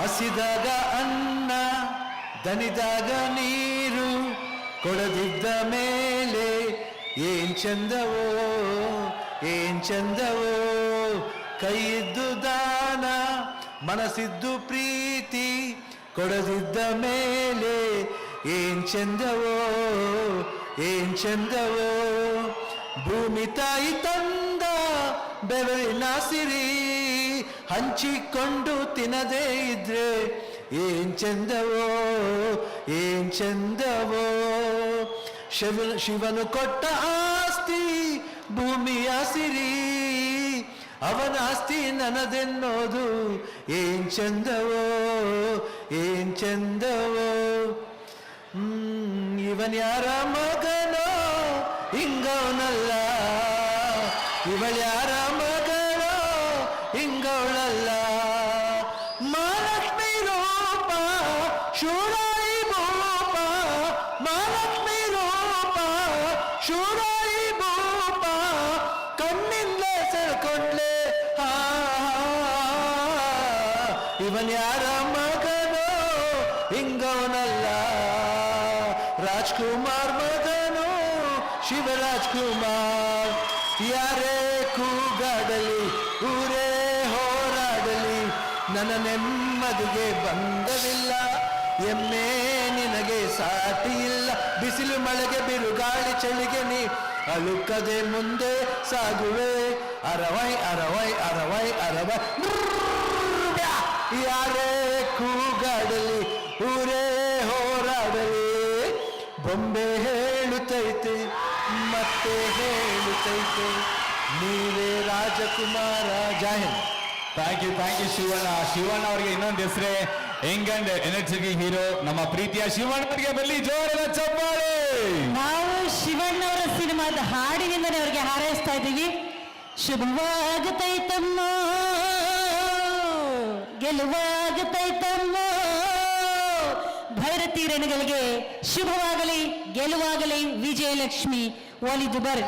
ಹಸಿದಾಗ ಅನ್ನ, ದನಿದಾಗ ನೀರು, ಕೊಡದಿದ್ದ ಮೇಲೆ ಏನ್ ಚಂದವೋ ಏನ್ ಚಂದವೋ? ಕೈಯಿದ್ದು ದಾನ, ಮನಸ್ಸಿದ್ದು ಪ್ರೀತಿ, ಕೊಡದಿದ್ದ ಮೇಲೆ ಏನ್ ಚಂದವೋ ಏನ್ ಚಂದವೋ? ಭೂಮಿ ತಾಯಿ ತಂದ ಬೆವರಿನ ಸಿರಿ ಹಂಚಿಕೊಂಡು ತಿನ್ನದೇ ಇದ್ರೆ ಏನ್ ಚಂದವೋ ಏನ್ ಚಂದವೋ. ಶಿವ, ಶಿವನು ಕೊಟ್ಟ ಆಸ್ತಿ ಭೂಮಿಯ ಸಿರಿ ಅವನ ಆಸ್ತಿ ನನದೆನ್ನೋದು ಏನ್ ಚಂದವೋ ಏನ್ ಚಂದವೋ. ಇವನ್ ಯಾರ ಮಗನೋ ಹಿಂಗವನಲ್ಲ ಇವಳ ಯಾರ ಮಗಳೋ? ಹಿಂಗವಳಲ್ಲ ಮಹಾಲಕ್ಷ್ಮಿ ರೂಪ ಶೂರಾಯಿ ಭೂಪ ಮಹಾಲಕ್ಷ್ಮಿ ರೂಪ ಶೂರಾಯಿ ಭೂಪ ಕಣ್ಣಿಂದ ಸೆಳ್ಕೊಂಡ್ಲೆ. ಆ ಇವನ್ ಯಾರ ಮಗನು ಹಿಂಗವನಲ್ಲ ರಾಜ್ಕುಮಾರ್ ಮಗನು. ಶಿವರಾಜ್ ಕುಮಾರ್, ಯಾರೇ ಕೂಗಾಡಲಿ, ಊರೇ ಹೋರಾಡಲಿ, ನನ್ನ ನೆಮ್ಮದಿಗೆ ಬಂದವಿಲ್ಲ ಎಮ್ಮೆ ನಿನಗೆ ಸಾಟಿ ಇಲ್ಲ. ಬಿಸಿಲು ಮಳೆಗೆ ಬಿರುಗಾಳಿ ಚಳಿಗೆ ನೀ ಅಳುಕದೆ ಮುಂದೆ ಸಾಗುವೆ. ಅರವೈ ಅರವೈ ಅರವೈ ಅರವೈ. ಯಾರೇ ಕೂಗಾಡಲಿ, ಊರೇ ಹೋರಾಡಲಿ. ಬೊಂಬೆ ಹೇಳುತ್ತೈತೆ ಮತ್ತೆ ಹೇಳುತ್ತೈತೆ ನೀವೇ Rajakumara ಜಾಹಿನ್ thank you thank you Shivanna. Shivanna ಅವರಿಗೆ ಇನ್ನೊಂದು ಹೆಸರೇ ಯಂಗ್ ಅಂಡ್ ಎನರ್ಜೆಟಿಕ್ ಹೀರೋ ನಮ್ಮ ಪ್ರೀತಿಯ ಶಿವಣ್ಣ ಅವರಿಗೆ ಬರಲಿ ಜೋರದ ಚಪ್ಪಾಳೆ! ನಾವು ಶಿವಣ್ಣವರ ಸಿನಿಮಾದ ಹಾಡಿನಿಂದನೇ ಅವರಿಗೆ ಹಾರೈಸ್ತಾ ಇದ್ದೀವಿ. ಶುಭವಾಗತೈತಮ್ಮ ಗೆಲುವಾಗುತ್ತೈತಮ್ಮ ಭೈರತಿ ರಣಗಳಿಗೆ ಶುಭವಾಗಲಿ ಗೆಲುವಾಗಲಿ ವಿಜಯಲಕ್ಷ್ಮಿ ಒಲಿದು ಬರ್